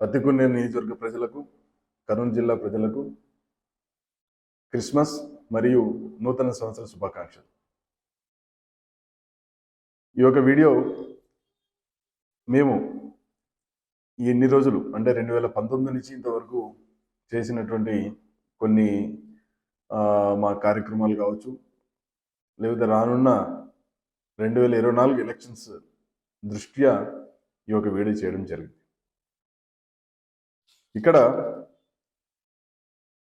పత్తికొండేరు నియోజకవర్గ ప్రజలకు కర్నూలు జిల్లా ప్రజలకు క్రిస్మస్ మరియు నూతన సంవత్సర శుభాకాంక్షలు. ఈ యొక్క వీడియో మేము ఎన్ని రోజులు అంటే రెండు వేల పంతొమ్మిది నుంచి ఇంతవరకు చేసినటువంటి కొన్ని మా కార్యక్రమాలు కావచ్చు లేకపోతే రానున్న రెండు వేల ఇరవై నాలుగు ఎలక్షన్స్ దృష్ట్యా ఈ యొక్క వీడియో చేయడం జరిగింది. ఇక్కడ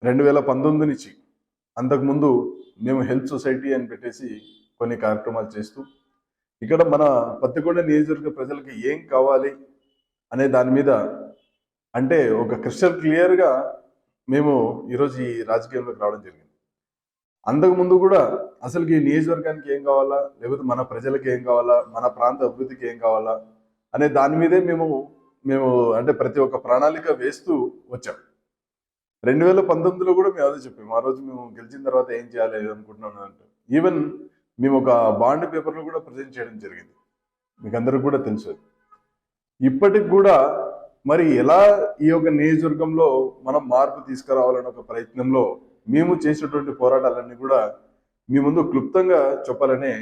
రెండు వేల పంతొమ్మిది నుంచి అంతకుముందు మేము హెల్త్ సొసైటీ అని పెట్టేసి కొన్ని కార్యక్రమాలు చేస్తూ ఇక్కడ మన పత్తికొండ నియోజకవర్గ ప్రజలకు ఏం కావాలి అనే దాని మీద అంటే ఒక క్రిస్టల్ క్లియర్గా మేము ఈరోజు ఈ రాజకీయంలోకి రావడం జరిగింది. అంతకుముందు కూడా అసలు ఈ నియోజకవర్గానికి ఏం కావాలా లేకపోతే మన ప్రజలకు ఏం కావాలా మన ప్రాంత అభివృద్ధికి ఏం కావాలా అనే దాని మీదే మేము మేము అంటే ప్రతి ఒక్క ప్రణాళిక వేస్తూ వచ్చాం. రెండు వేల పంతొమ్మిదిలో కూడా మేము అదే చెప్పాము ఆ రోజు మేము గెలిచిన తర్వాత ఏం చేయాలి అనుకుంటున్నాం అంటే ఈవెన్ మేము ఒక బాండ్ పేపర్ను కూడా ప్రజెంట్ చేయడం జరిగింది. మీకు అందరికి కూడా తెలుసు ఇప్పటికి కూడా మరి ఎలా ఈ యొక్క నియోజకవర్గంలో మనం మార్పు తీసుకురావాలనే ఒక ప్రయత్నంలో మేము చేసినటువంటి పోరాటాలన్నీ కూడా మీ ముందు క్లుప్తంగా చెప్పాలనే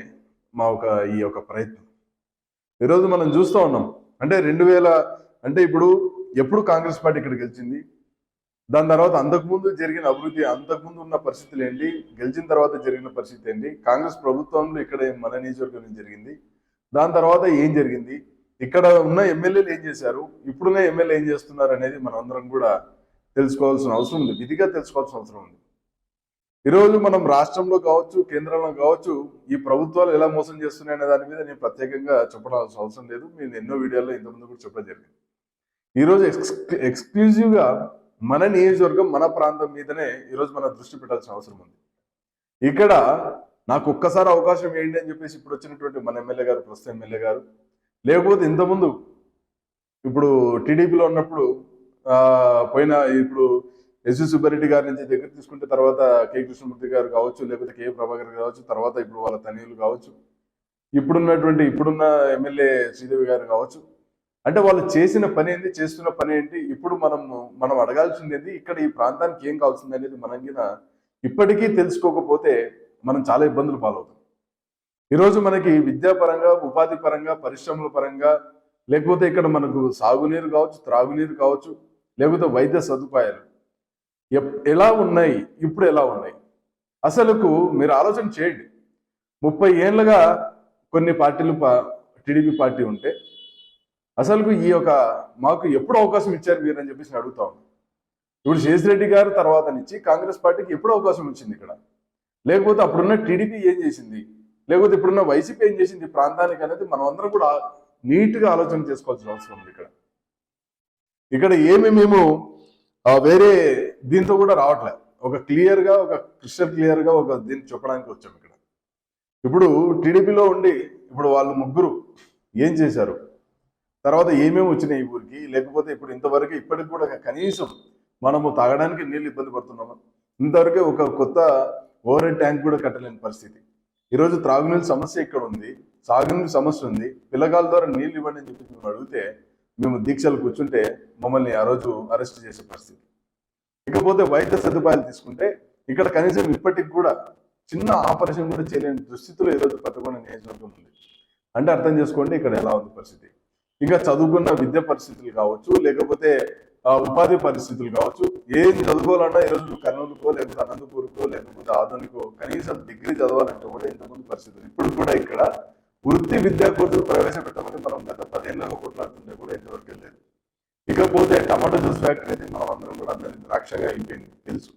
మా ఒక ఈ యొక్క ప్రయత్నం. ఈరోజు మనం చూస్తూ ఉన్నాం. అంటే రెండు వేల అంటే ఇప్పుడు ఎప్పుడు కాంగ్రెస్ పార్టీ ఇక్కడ గెలిచింది? దాని తర్వాత అంతకుముందు జరిగిన అభివృద్ధి అంతకుముందు ఉన్న పరిస్థితులు ఏంటి? గెలిచిన తర్వాత జరిగిన పరిస్థితి ఏంటి? కాంగ్రెస్ ప్రభుత్వంలో ఇక్కడ మన నియోజకవర్గం జరిగింది. దాని తర్వాత ఏం జరిగింది? ఇక్కడ ఉన్న ఎమ్మెల్యేలు ఏం చేశారు? ఇప్పుడున్న ఎమ్మెల్యే ఏం చేస్తున్నారు అనేది మనం అందరం కూడా తెలుసుకోవాల్సిన అవసరం ఉంది. విధిగా తెలుసుకోవాల్సిన అవసరం ఉంది. ఈరోజు మనం రాష్ట్రంలో కావచ్చు కేంద్రంలో కావచ్చు ఈ ప్రభుత్వాలు ఎలా మోసం చేస్తున్నాయి అనే దాని మీద నేను ప్రత్యేకంగా చెప్పడాల్సిన అవసరం లేదు. నేను ఎన్నో వీడియోల్లో ఇంతకుముందు కూడా చెప్పడం జరిగింది. ఈరోజు ఎక్స్ ఎక్స్క్లూజివ్గా మన నియోజకవర్గం మన ప్రాంతం మీదనే ఈరోజు మనం దృష్టి పెట్టాల్సిన అవసరం ఉంది. ఇక్కడ నాకు ఒక్కసారి అవకాశం ఏంటి అని చెప్పేసి ఇప్పుడు వచ్చినటువంటి మన ఎమ్మెల్యే గారు ప్రస్తుత ఎమ్మెల్యే గారు. లేకపోతే ఇంతకుముందు ఇప్పుడు టీడీపీలో ఉన్నప్పుడు పోయిన ఇప్పుడు ఎస్వి సుబ్బారెడ్డి గారి నుంచి దగ్గర తీసుకుంటే తర్వాత కె. కృష్ణమూర్తి గారు కావచ్చు లేకపోతే కె. ప్రభాకర్ గారు కావచ్చు తర్వాత ఇప్పుడు వాళ్ళ తనయులు కావచ్చు. ఇప్పుడున్నటువంటి ఇప్పుడున్న ఎమ్మెల్యే శ్రీదేవి గారు కావచ్చు. అంటే వాళ్ళు చేసిన పని ఏంటి చేస్తున్న పని ఏంటి ఇప్పుడు మనం మనం అడగాల్సింది ఏంటి ఇక్కడ ఈ ప్రాంతానికి ఏం కావాల్సింది అనేది మనం ఇప్పటికీ తెలుసుకోకపోతే మనం చాలా ఇబ్బందులు పాలవుతాం. ఈరోజు మనకి విద్యాపరంగా ఉపాధి పరంగా పరిశ్రమల పరంగా లేకపోతే ఇక్కడ మనకు సాగునీరు కావచ్చు త్రాగునీరు కావచ్చు లేకపోతే వైద్య సదుపాయాలు ఎప్- ఎలా ఉన్నాయి ఇప్పుడు ఎలా ఉన్నాయి? అసలుకు మీరు ఆలోచన చేయండి. ముప్పై ఏళ్ళుగా కొన్ని పార్టీలు టీడీపీ పార్టీ ఉంటే అసలు ఈ యొక్క మాకు ఎప్పుడు అవకాశం ఇచ్చారు మీరు అని చెప్పేసి అడుగుతా ఉన్నాను ఇప్పుడు శేషిరెడ్డి గారు తర్వాత నుంచి కాంగ్రెస్ పార్టీకి ఎప్పుడు అవకాశం వచ్చింది ఇక్కడ. లేకపోతే అప్పుడున్న టీడీపీ ఏం చేసింది? లేకపోతే ఇప్పుడున్న వైసీపీ ఏం చేసింది? ఈ ప్రాంతానికి అనేది మనం అందరం కూడా నీట్గా ఆలోచన చేసుకోవాల్సిన అవసరం ఉంది ఇక్కడ. ఇక్కడ ఏమి మేము వేరే దీంతో కూడా రావట్లే. ఒక క్లియర్గా ఒక క్రిస్టల్ క్లియర్గా ఒక దీన్ని చెప్పడానికి వచ్చాం ఇక్కడ. ఇప్పుడు టీడీపీలో ఉండి ఇప్పుడు వాళ్ళు ముగ్గురు ఏం చేశారు? తర్వాత ఏమేమి వచ్చినాయి ఈ ఊరికి? లేకపోతే ఇప్పుడు ఇంతవరకు ఇప్పటికి కూడా కనీసం మనము తాగడానికి నీళ్ళు ఇబ్బంది పడుతున్నాము? ఇంతవరకే ఒక కొత్త ఓవర్ ట్యాంక్ కూడా కట్టలేని పరిస్థితి. ఈరోజు త్రాగునీళ్ళ సమస్య ఇక్కడ ఉంది. సాగునీళ్ళ సమస్య ఉంది. పిల్లగాల ద్వారా నీళ్ళు ఇవ్వండి అని చెప్పి మేము అడిగితే మేము దీక్షలు కూర్చుంటే మమ్మల్ని ఆ రోజు అరెస్ట్ చేసే పరిస్థితి. ఇకపోతే వైద్య సదుపాయాలు తీసుకుంటే ఇక్కడ కనీసం ఇప్పటికి కూడా చిన్న ఆపరేషన్ కూడా చేయలేని దుస్థితిలో ఈరోజు పట్టుకున్న నియోజకవర్గం ఉంది. అంటే అర్థం చేసుకోండి ఇక్కడ ఎలా ఉంది పరిస్థితి. ఇంకా చదువుకున్న విద్య పరిస్థితులు కావచ్చు లేకపోతే ఉపాధి పరిస్థితులు కావచ్చు ఏం చదువుకోవాలన్నా ఈరోజు కర్నూలుకో లేకపోతే అనంతపూర్కో లేకపోతే ఆధునికో కనీసం డిగ్రీ చదవాలంటే కూడా ఇంతకుముందు పరిస్థితులు. ఇప్పుడు కూడా ఇక్కడ వృత్తి విద్యా కోర్సులు ప్రవేశపెట్టమని మనం గత పదేళ్ళలో కొట్లాడుతుంటే కూడా ఇంతవరకు లేదు ఇకపోతే టమాటో జ్యూస్ ఫ్యాక్టరీ అయితే మనం అందరం కూడా అందరి ద్రాక్షగా అయిపోయింది తెలుసు.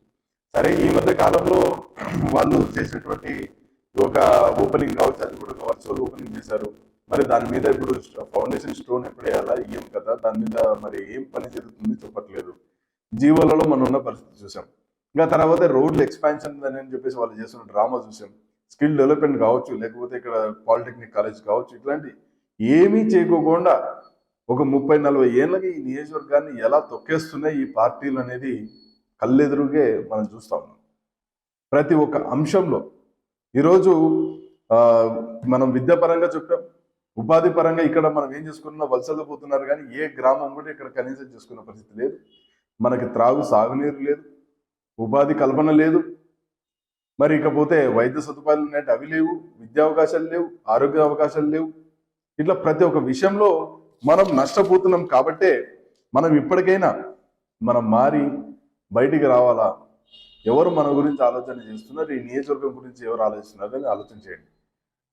సరే ఈ మధ్య కాలంలో వాళ్ళు చేసినటువంటి ఒక ఓపెనింగ్ కావచ్చు అది కూడా వర్చువల్ ఓపెనింగ్ చేశారు. మరి దాని మీద ఇప్పుడు ఫౌండేషన్ స్టోన్ ఎప్పుడు వేయాలా ఏం కదా దాని మీద మరి ఏం పని జరుగుతుంది చెప్పట్లేదు. జీవోలలో మనం ఉన్న పరిస్థితి చూసాం. ఇంకా తర్వాత రోడ్లు ఎక్స్పాన్షన్ అని చెప్పేసి వాళ్ళు చేస్తున్న డ్రామా చూసాం. స్కిల్ డెవలప్మెంట్ కావచ్చు లేకపోతే ఇక్కడ పాలిటెక్నిక్ కాలేజ్ కావచ్చు ఇట్లాంటి ఏమీ చేయకోకుండా ఒక ముప్పై నలభై ఏళ్ళకి ఈ నియోజకవర్గాన్ని ఎలా తొక్కేస్తున్నాయి ఈ పార్టీలు అనేది కళ్ళెదురుగే మనం చూస్తా ఉన్నాం. ప్రతి ఒక్క అంశంలో ఈరోజు మనం విద్యాపరంగా చెప్పాం ఉపాధి పరంగా ఇక్కడ మనం ఏం చేసుకున్నా వలసలు పోతున్నారు కానీ ఏ గ్రామం కూడా ఇక్కడ కనీసం చేసుకున్న పరిస్థితి లేదు. మనకి త్రాగు సాగునీరు లేదు. ఉపాధి కల్పన లేదు. మరి ఇకపోతే వైద్య సదుపాయాలు ఉన్నాయంటే అవి లేవు విద్యా అవకాశాలు లేవు ఆరోగ్య అవకాశాలు లేవు. ఇట్లా ప్రతి ఒక్క విషయంలో మనం నష్టపోతున్నాం కాబట్టే మనం ఇప్పటికైనా మనం మారి బయటికి రావాలా? ఎవరు మన గురించి ఆలోచన చేస్తున్నారు? ఈ నియోజకవర్గం గురించి ఎవరు ఆలోచిస్తున్నారు అని ఆలోచన చేయండి.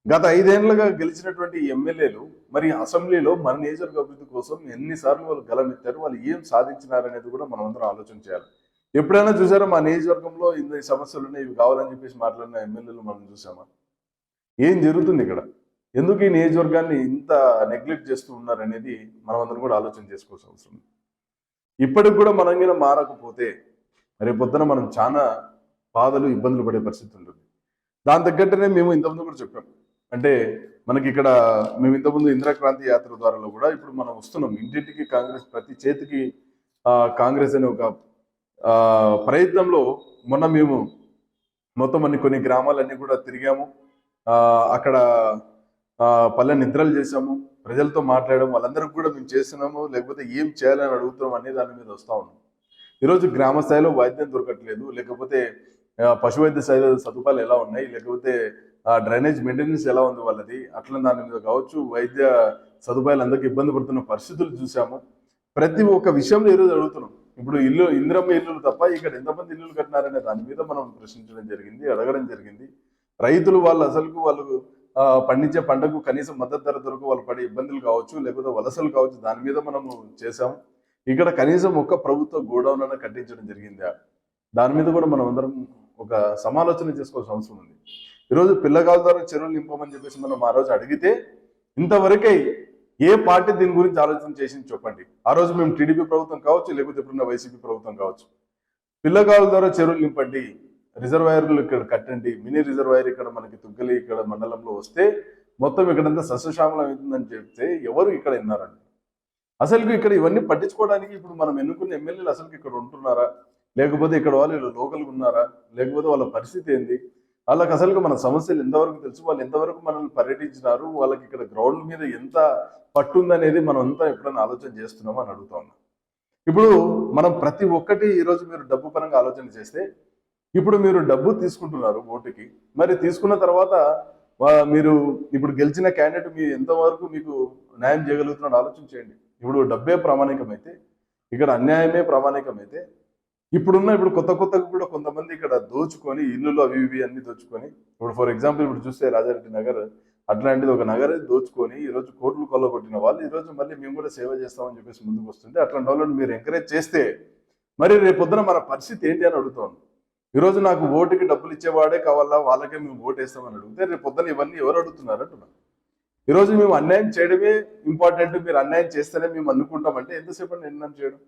గత ఐదేళ్ళుగా గెలిచినటువంటి ఎమ్మెల్యేలు మరి అసెంబ్లీలో మన నియోజకవర్గ అభివృద్ధి కోసం ఎన్నిసార్లు వాళ్ళు గలమెత్తారు వాళ్ళు ఏం సాధించినారు అనేది కూడా మనం అందరం ఆలోచన చేయాలి. ఎప్పుడైనా చూసారా మా నియోజకవర్గంలో ఇన్ని సమస్యలు ఉన్నాయి ఇవి కావాలని చెప్పేసి మాట్లాడిన ఎమ్మెల్యేలు మనం చూసామా? ఏం జరుగుతుంది ఇక్కడ? ఎందుకు ఈ నియోజకవర్గాన్ని ఇంత నెగ్లెక్ట్ చేస్తూ ఉన్నారనేది మనం అందరం కూడా ఆలోచన చేసుకోవాల్సిన అవసరం ఉంది. ఇప్పటికి కూడా మనం గిన మారకపోతే రేపు పొద్దున మనం చాలా బాధలు ఇబ్బందులు పడే పరిస్థితి ఉంటుంది. దాని తగ్గట్టునే మేము ఇంతకుముందు కూడా చెప్పాము అంటే మనకి ఇక్కడ మేము ఇంతకుముందు ఇందిరాక్రాంతి యాత్ర ద్వారా కూడా ఇప్పుడు మనం వస్తున్నాం. ఇంటింటికి కాంగ్రెస్ ప్రతి చేతికి కాంగ్రెస్ అనే ఒక ప్రయత్నంలో మొన్న మేము మొత్తం అన్ని కొన్ని గ్రామాలన్నీ కూడా తిరిగాము. అక్కడ పల్లె నిద్రలు చేసాము ప్రజలతో మాట్లాడడం వాళ్ళందరికీ కూడా మేము చేస్తున్నాము. లేకపోతే ఏం చేయాలని అడుగుతున్నాం అనే దాని మీద వస్తా ఉన్నాం. ఈరోజు గ్రామ స్థాయిలో వైద్యం దొరకట్లేదు. లేకపోతే పశు వైద్య స్థాయిలో సదుపాయాలు ఎలా ఉన్నాయి? లేకపోతే డ్రైనేజ్ మెయింటెనెన్స్ ఎలా ఉంది వాళ్ళది? అట్లా దాని మీద కావచ్చు వైద్య సదుపాయాలు అందరికీ ఇబ్బంది పడుతున్న పరిస్థితులు చూసాము. ప్రతి ఒక్క విషయంలో ఈరోజు అడుగుతున్నాం. ఇప్పుడు ఇల్లు ఇందిరమ్మ ఇల్లులు తప్ప ఇక్కడ ఎంతమంది ఇల్లులు కట్టినారనే దాని మీద మనం ప్రశ్నించడం జరిగింది అడగడం జరిగింది. రైతులు వాళ్ళు అసలుకు వాళ్ళు పండించే పంటకు కనీసం మద్దతు ధర దొరకు వాళ్ళు పడే ఇబ్బందులు కావచ్చు లేకపోతే వలసలు కావచ్చు దాని మీద మనము చేసాము ఇక్కడ కనీసం ఒక్క ప్రభుత్వ గోడౌన్ అన్న కట్టించడం జరిగిందా? దాని మీద కూడా మనం అందరం ఒక సమాలోచన చేసుకోవాల్సిన అవసరం ఉంది. ఈరోజు పిల్లగాల ద్వారా చెరువులు నింపమని చెప్పేసి మనం ఆ రోజు అడిగితే ఇంతవరకే ఏ పార్టీ దీని గురించి ఆలోచన చేసింది చెప్పండి. ఆ రోజు మేము టీడీపీ ప్రభుత్వం కావచ్చు లేకపోతే ఇప్పుడున్న వైసీపీ ప్రభుత్వం కావచ్చు. పిల్లగాల ద్వారా చెరువులు నింపండి రిజర్వాయర్లు ఇక్కడ కట్టండి మినీ రిజర్వాయర్ ఇక్కడ మనకి తుగ్గలి ఇక్కడ మండలంలో వస్తే మొత్తం ఇక్కడంతా సస్యశ్యామలం అవుతుందని చెప్తే ఎవరు ఇక్కడ విన్నారండి? అసలు ఇక్కడ ఇవన్నీ పట్టించుకోవడానికి ఇప్పుడు మనం ఎన్నుకున్న ఎమ్మెల్యేలు అసలు ఇక్కడ ఉంటున్నారా? లేకపోతే ఇక్కడ వాళ్ళు లోకల్గా ఉన్నారా? లేకపోతే వాళ్ళ పరిస్థితి ఏంది? వాళ్ళకి అసలు మన సమస్యలు ఎంతవరకు తెలుసు? వాళ్ళు ఎంతవరకు మనల్ని పర్యటించినారు? వాళ్ళకి ఇక్కడ గ్రౌండ్ మీద ఎంత పట్టుందనేది మనం అంతా ఎప్పుడైనా ఆలోచన చేస్తున్నామో అని అడుగుతా ఉన్నాం. ఇప్పుడు మనం ప్రతి ఒక్కటి ఈరోజు మీరు డబ్బు పరంగా ఆలోచన చేస్తే ఇప్పుడు మీరు డబ్బు తీసుకుంటున్నారు ఓటుకి మరి తీసుకున్న తర్వాత మీరు ఇప్పుడు గెలిచిన క్యాండిడేట్ మీ ఎంతవరకు మీకు న్యాయం చేయగలుగుతున్నాడు ఆలోచన చేయండి. ఇప్పుడు డబ్బే ప్రామాణికమైతే ఇక్కడ అన్యాయమే ప్రామాణికమైతే ఇప్పుడున్న ఇప్పుడు కొత్త కొత్తగా కూడా కొంతమంది ఇక్కడ దోచుకొని ఇల్లులు అవి ఇవి అన్ని దోచుకొని ఇప్పుడు ఫర్ ఎగ్జాంపుల్ ఇప్పుడు చూస్తే రాజారెడ్డి నగర్ అట్లాంటిది ఒక నగరే దోచుకొని ఈరోజు కోట్లు కొల్లగొట్టిన వాళ్ళు ఈరోజు మళ్ళీ మేము కూడా సేవ చేస్తామని చెప్పేసి ముందుకు వస్తుంటే అట్లాంటి వాళ్ళని మీరు ఎంకరేజ్ చేస్తే మరి రేపు పొద్దున మన పరిస్థితి ఏంటి అని అడుగుతాను. ఈరోజు నాకు ఓటుకి డబ్బులు ఇచ్చేవాడే కావాలా వాళ్ళకే మేము ఓటు వేస్తామని అడిగితే రేపు పొద్దున ఇవన్నీ ఎవరు అడుగుతున్నారు అంటున్నాను ఈరోజు మేము అన్యాయం చేయడమే ఇంపార్టెంట్ మీరు అన్యాయం చేస్తేనే మేము అనుకుంటామంటే ఎంతసేపు అండి అన్యాయం చేయడం.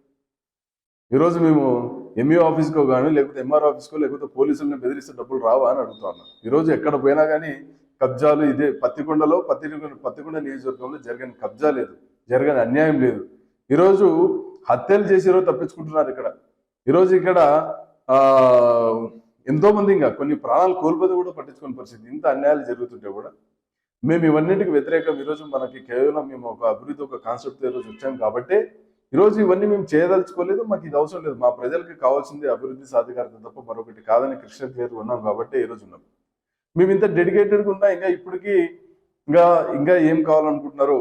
ఈరోజు మేము ఎంఈ ఆఫీస్కో కానీ లేకపోతే ఎంఆర్ ఆఫీస్కో లేకపోతే పోలీసులను బెదిరిస్తే డబ్బులు రావా అని అడుగుతా ఈరోజు ఎక్కడ పోయినా కానీ కబ్జాలు ఇదే పత్తికొండలో పత్తి పత్తికొండ నియోజకవర్గంలో జరిగిన కబ్జా లేదు జరగని అన్యాయం లేదు. ఈరోజు హత్యలు చేసి ఈరోజు తప్పించుకుంటున్నారు ఇక్కడ. ఈరోజు ఇక్కడ ఎంతో మంది ఇంకా కొన్ని ప్రాణాలు కోల్పోతే కూడా పట్టించుకునే పరిస్థితి. ఇంత అన్యాయాలు జరుగుతుంటే కూడా మేము ఇవన్నిటికి వ్యతిరేకం. ఈరోజు మనకి కేవలం మేము ఒక అభివృద్ధి ఒక కాన్సెప్ట్ ఈరోజు వచ్చాం కాబట్టి ఈరోజు ఇవన్నీ మేము చేయదలుచుకోలేదు మాకు ఇది అవసరం లేదు. మా ప్రజలకు కావాల్సింది అభివృద్ధి సాధికారత తప్ప మరొకటి కాదని కృష్ణ క్లియర్ ఉన్నాం కాబట్టి ఈరోజు ఉన్నాం. మేము ఇంత డెడికేటెడ్గా ఉన్నా ఇంకా ఇప్పటికీ ఇంకా ఇంకా ఏం కావాలనుకుంటున్నారో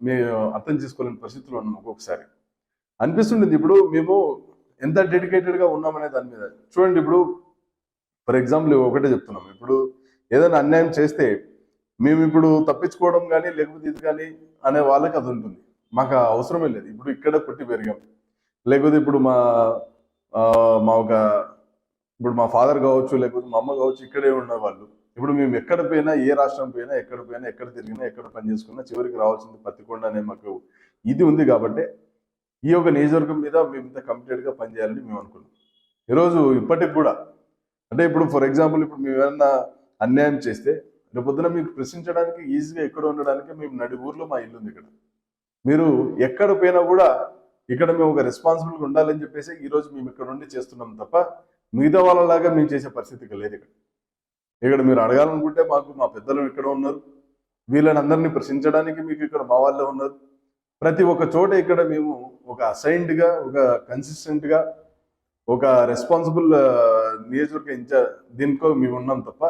మేము అర్థం చేసుకోలేని పరిస్థితులు ఉన్నాం ఒక్కొక్కసారి. అనిపిస్తుండేది ఇప్పుడు మేము ఎంత డెడికేటెడ్గా ఉన్నామనే దాని మీద. చూడండి ఇప్పుడు ఫర్ ఎగ్జాంపుల్ ఒకటే చెప్తున్నాం ఇప్పుడు ఏదైనా అన్యాయం చేస్తే మేము ఇప్పుడు తప్పించుకోవడం కానీ లేకపోతే ఇది కానీ అనే వాళ్ళకి అది ఉంటుంది. మాకు అవసరమే లేదు. ఇప్పుడు ఇక్కడ పుట్టి పెరిగాం. లేకపోతే ఇప్పుడు మా మా ఒక ఇప్పుడు మా ఫాదర్ కావచ్చు లేకపోతే మా అమ్మ కావచ్చు ఇక్కడే ఉండేవాళ్ళు ఇప్పుడు మేము ఎక్కడ పోయినా ఏ రాష్ట్రం పోయినా ఎక్కడ పోయినా ఎక్కడ తిరిగినా ఎక్కడ పని చేసుకున్నా చివరికి రావాల్సింది పత్తికొండ అనే మాకు ఇది ఉంది కాబట్టి ఈ యొక్క నియోజకవర్గం మీద మేము ఇంత కమిటెడ్గా పనిచేయాలని మేము అనుకున్నాం. ఈరోజు ఇప్పటికి కూడా అంటే ఇప్పుడు ఫర్ ఎగ్జాంపుల్ ఇప్పుడు మేము ఏమన్నా అన్యాయం చేస్తే రేపు పొద్దున మీకు ప్రశ్నించడానికి ఈజీగా ఎక్కడ ఉండడానికి మేము నడి ఊర్లో మా ఇల్లు ఉంది ఇక్కడ. మీరు ఎక్కడ పోయినా కూడా ఇక్కడ మేము ఒక రెస్పాన్సిబుల్గా ఉండాలని చెప్పేసి ఈరోజు మేము ఇక్కడ ఉండి చేస్తున్నాం తప్ప మిగతా వాళ్ళలాగా మేము చేసే పరిస్థితి లేదు ఇక్కడ. ఇక్కడ మీరు అడగాలనుకుంటే మాకు మా పెద్దలు ఇక్కడ ఉన్నారు. వీళ్ళని అందరినీ ప్రశ్నించడానికి మీకు ఇక్కడ మా వాళ్ళే ఉన్నారు. ప్రతి ఒక్క చోట ఇక్కడ మేము ఒక అసైన్డ్గా ఒక కన్సిస్టెంట్గా ఒక రెస్పాన్సిబుల్ నియోజకవర్గ ఇన్ఛార్జ్ దీనికో మేము ఉన్నాం తప్ప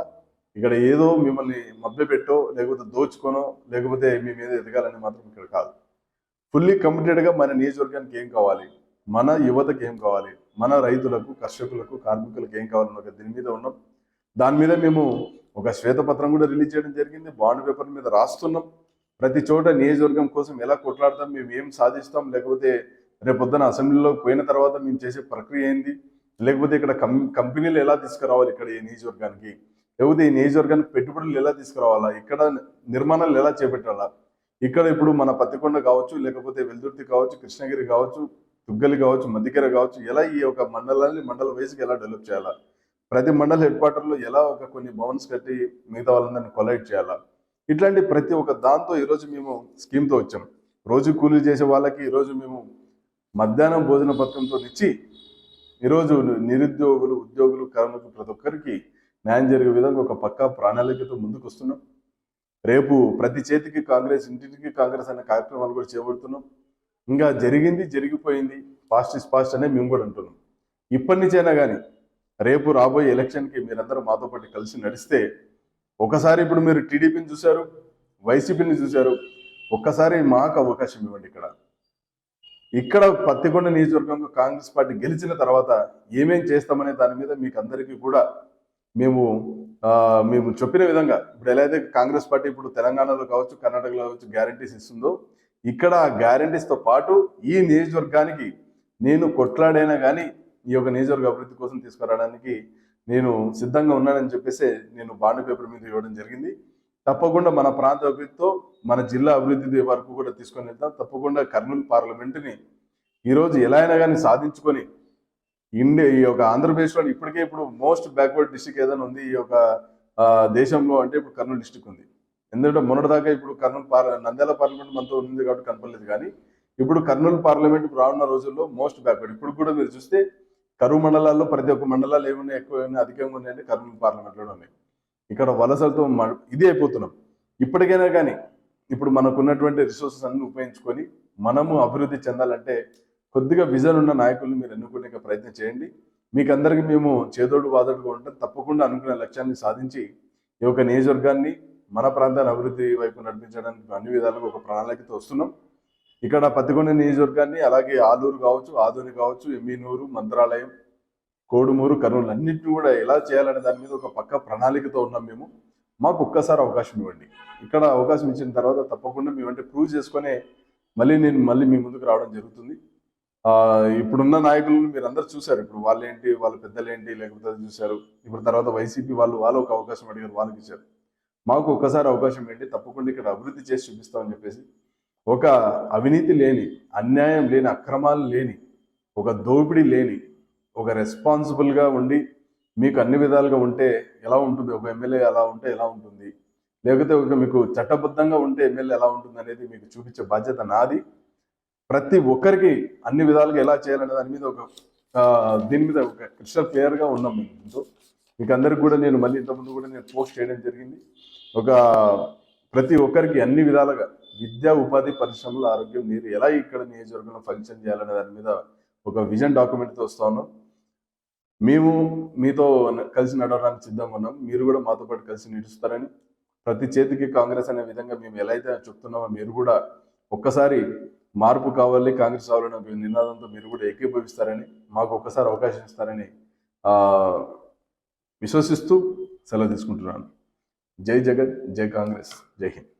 ఇక్కడ ఏదో మిమ్మల్ని మభ్యపెట్టో లేకపోతే దోచుకోనో లేకపోతే మీ మీద ఎదగాలని మాత్రం ఇక్కడ కాదు. ఫుల్లీ కమిటెడ్గా మన నియోజకవర్గానికి ఏం కావాలి? మన యువతకి ఏం కావాలి? మన రైతులకు కర్షకులకు కార్మికులకు ఏం కావాలన్న ఒక దీని మీద ఉన్నాం. దాని మీద మేము ఒక శ్వేతపత్రం కూడా రిలీజ్ చేయడం జరిగింది. బాండ్ పేపర్ మీద రాస్తున్నాం. ప్రతి చోట నియోజకవర్గం కోసం ఎలా కొట్లాడతాం మేము ఏం సాధిస్తాం లేకపోతే రేపొద్దున అసెంబ్లీలో పోయిన తర్వాత మేము చేసే ప్రక్రియ ఏంది? లేకపోతే ఇక్కడ కం కంపెనీలు ఎలా తీసుకురావాలి ఇక్కడ ఈ నియోజకవర్గానికి? లేకపోతే ఈ నియోజకవర్గానికి పెట్టుబడులు ఎలా తీసుకురావాలా? ఇక్కడ నిర్మాణాలు ఎలా చేపట్టాలా? ఇక్కడ ఇప్పుడు మన పత్తికొండ కావచ్చు లేకపోతే వెల్దుర్తి కావచ్చు కృష్ణగిరి కావచ్చు తుగ్గలి కావచ్చు మధ్యకెర కావచ్చు ఎలా ఈ ఒక మండలాన్ని మండల వయసుకి ఎలా డెవలప్ చేయాలా? ప్రతి మండల హెడ్ క్వార్టర్లో ఎలా ఒక కొన్ని భవన్స్ కట్టి మిగతా వాళ్ళందరినీ కొలైట్ చేయాలా? ఇట్లాంటి ప్రతి ఒక్క దాంతో ఈరోజు మేము స్కీమ్తో వచ్చాం. రోజు కూలీ చేసే వాళ్ళకి ఈరోజు మేము మధ్యాహ్నం భోజన పథకంతో ఇచ్చి ఈరోజు నిరుద్యోగులు ఉద్యోగులు కార్మికులు ప్రతి ఒక్కరికి న్యాయం జరిగే విధంగా ఒక పక్కా ప్రణాళికతో ముందుకు వస్తున్నాం రేపు ప్రతి చేతికి కాంగ్రెస్ ఇంటింటికి కాంగ్రెస్ అనే కార్యక్రమాలు కూడా చేపడుతున్నాం. ఇంకా జరిగింది జరిగిపోయింది ఫాస్ట్ ఇస్ ఫాస్ట్ అనే మేము కూడా అంటున్నాం. ఇప్పటి నుంచైనా కానీ రేపు రాబోయే ఎలక్షన్కి మీరందరూ మాతో పాటు కలిసి నడిస్తే ఒకసారి ఇప్పుడు మీరు టీడీపీని చూశారు వైసీపీని చూశారు ఒక్కసారి మాకు అవకాశం ఇవ్వండి ఇక్కడ. ఇక్కడ పత్తికొండ నియోజకవర్గంలో కాంగ్రెస్ పార్టీ గెలిచిన తర్వాత ఏమేం చేస్తామనే దాని మీద మీకు అందరికీ కూడా మేము మేము చెప్పిన విధంగా ఇప్పుడు ఎలా అయితే కాంగ్రెస్ పార్టీ ఇప్పుడు తెలంగాణలో కావచ్చు కర్ణాటకలో కావచ్చు గ్యారంటీస్ ఇస్తుందో ఇక్కడ ఆ గ్యారంటీస్తో పాటు ఈ నియోజకవర్గానికి నేను కొట్లాడైనా కానీ ఈ యొక్క నియోజకవర్గ అభివృద్ధి కోసం తీసుకురావడానికి నేను సిద్ధంగా ఉన్నానని చెప్పేసి నేను బాండ్ పేపర్ మీద ఇవ్వడం జరిగింది. తప్పకుండా మన ప్రాంత అభివృద్ధితో మన జిల్లా అభివృద్ధి వరకు కూడా తీసుకొని వెళ్తాం. తప్పకుండా కర్నూలు పార్లమెంటుని ఈరోజు ఎలా అయినా కానీ సాధించుకొని ఇండియా ఈ యొక్క ఆంధ్రప్రదేశ్లో ఇప్పటికే ఇప్పుడు మోస్ట్ బ్యాక్వర్డ్ డిస్టిక్ ఏదైనా ఉంది ఈ యొక్క దేశంలో అంటే ఇప్పుడు కర్నూలు డిస్టిక్ ఉంది. ఎందుకంటే మొన్నటిదాకా ఇప్పుడు కర్నూలు పార్ నంద్యాల పార్లమెంట్ మనతో ఉంది కాబట్టి కనపడలేదు కానీ ఇప్పుడు కర్నూలు పార్లమెంట్ రానున్న రోజుల్లో మోస్ట్ బ్యాక్వర్డ్ ఇప్పుడు కూడా మీరు చూస్తే కరువు మండలాల్లో ప్రతి ఒక్క మండలాలు ఏమున్నాయి ఎక్కువ ఏమైనా అధికంగా ఉన్నాయంటే కర్నూలు పార్లమెంట్లోనే ఉన్నాయి. ఇక్కడ వలసలతో ఇది అయిపోతున్నాం. ఇప్పటికైనా కానీ ఇప్పుడు మనకున్నటువంటి రిసోర్సెస్ అన్ని ఉపయోగించుకొని మనము అభివృద్ధి చెందాలంటే కొద్దిగా విజన్ ఉన్న నాయకుల్ని మీరు ఎన్నుకునే ప్రయత్నం చేయండి. మీకు అందరికీ మేము చేదోడు వాదోడుగా ఉంటాం తప్పకుండా అనుకున్న లక్ష్యాన్ని సాధించి ఈ యొక్క నియోజకవర్గాన్ని మన ప్రాంతాన్ని అభివృద్ధి వైపు నడిపించడానికి అన్ని విధాలుగా ఒక ప్రణాళికతో వస్తున్నాం. ఇక్కడ పత్తికొండ నియోజకవర్గాన్ని అలాగే ఆలూరు కావచ్చు ఆదోని కావచ్చు ఎమ్మినూరు మంత్రాలయం కోడుమూరు కర్నూలు అన్నింటినీ కూడా ఎలా చేయాలనే దాని మీద ఒక పక్క ప్రణాళికతో ఉన్నాం మేము. మాకు ఒక్కసారి అవకాశం ఇవ్వండి. ఇక్కడ అవకాశం ఇచ్చిన తర్వాత తప్పకుండా మేమంటే ప్రూవ్ చేసుకునే మళ్ళీ నేను మళ్ళీ మీ ముందుకు రావడం జరుగుతుంది. ఇప్పుడున్న నాయకులను మీరు అందరు చూశారు. ఇప్పుడు వాళ్ళు ఏంటి వాళ్ళ పెద్దలు ఏంటి లేకపోతే చూశారు. ఇప్పుడు తర్వాత వైసీపీ వాళ్ళు వాళ్ళు ఒక అవకాశం అడిగారు వాళ్ళకి ఇచ్చారు. మాకు ఒక్కసారి అవకాశం ఏంటి తప్పకుండా ఇక్కడ అభివృద్ధి చేసి చూపిస్తామని చెప్పేసి. ఒక అవినీతి లేని అన్యాయం లేని అక్రమాలు లేని ఒక దోపిడీ లేని ఒక రెస్పాన్సిబుల్గా ఉండి మీకు అన్ని విధాలుగా ఉంటే ఎలా ఉంటుంది ఒక ఎమ్మెల్యే ఎలా ఉంటే ఎలా ఉంటుంది లేకపోతే ఒక మీకు చట్టబద్ధంగా ఉంటే ఎమ్మెల్యే ఎలా ఉంటుంది అనేది మీకు చూపించే బాధ్యత నాది. ప్రతి ఒక్కరికి అన్ని విధాలుగా ఎలా చేయాలనే దాని మీద ఒక దీని మీద ఒక క్రిస్టల్ క్లియర్గా ఉన్నాం మేము ముందు. మీకు అందరికి కూడా నేను మళ్ళీ ఇంతకుముందు కూడా నేను పోస్ట్ చేయడం జరిగింది. ఒక ప్రతి ఒక్కరికి అన్ని విధాలుగా విద్యా ఉపాధి పరిశ్రమలు ఆరోగ్యం నీరు ఎలా ఇక్కడ నియోజకవర్గంలో ఫంక్షన్ చేయాలనే దాని మీద ఒక విజన్ డాక్యుమెంట్తో వస్తా ఉన్నాం. మేము మీతో కలిసి నడవడానికి సిద్ధంగా ఉన్నాం. మీరు కూడా మాతో పాటు కలిసి నడుస్తారని. ప్రతి చేతికి కాంగ్రెస్ అనే విధంగా మేము ఎలా అయితే చెప్తున్నామో మీరు కూడా ఒక్కసారి మార్పు కావాలి కాంగ్రెస్ కావాలనే ఒక నినాదంతో మీరు కూడా ఏకీభవిస్తారని మాకు ఒక్కసారి అవకాశం ఇస్తారని విశ్వసిస్తూ సెలవు తీసుకుంటున్నాను. జై జగన్ జై కాంగ్రెస్ జై హింద్.